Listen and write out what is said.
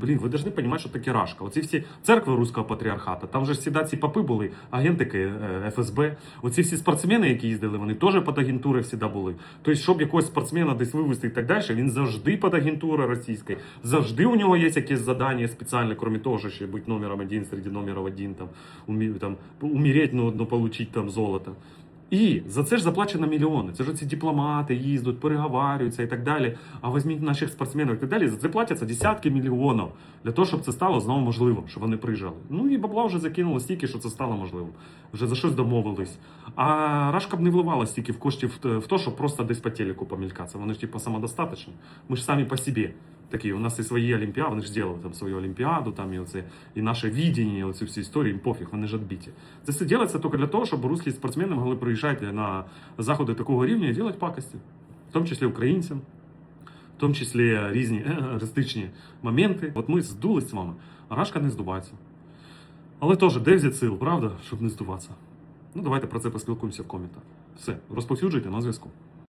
Блін, ви повинні розуміти, що таке Рашка. Оці всі церкви руського патріархата, там же всі ці папи були, агентики е, ФСБ. Оці всі спортсмени, які їздили, вони теж під агентури всі були. Тобто, щоб якогось спортсмена десь вивезти і так далі, він завжди під агентурою російською. Завжди у нього є якесь завдання спеціальне, крім того, що ще бути номером один серед номерів один, там, умі, там, умереть, ну, ну, получить там золото. І за це ж заплачено мільйони. Це ж ці дипломати їздять, переговарюються і так далі. А візьміть наших спортсменів і так далі. За це платяться десятки мільйонів для того, щоб це стало знову можливим, щоб вони приїжджали. Ну і бабла вже закинуло стільки, що це стало можливим. Вже за щось домовились. А Рашка б не вливала стільки в коштів в в те, щоб просто десь по телеку помількатися. Вони ж типу самодостаточні. Ми ж самі по собі. Такі, у нас і свої олімпіади, вони ж зробили там свою олімпіаду, там і оце, і наше відіння, оці всі історії, їм пофіг, вони ж відбиті. Це все робиться тільки для того, щоб русські спортсмени могли приїжджати на заходи такого рівня і робити пакості, в тому числі українцям, в тому числі різні е, еристичні моменти. От ми здулись з вами, а Рашка не здувається. Але теж, де взяти сил, правда, щоб не здуватися? Ну, давайте про це поспілкуємося в коментах. Все, розповсюджуйте на зв'язку.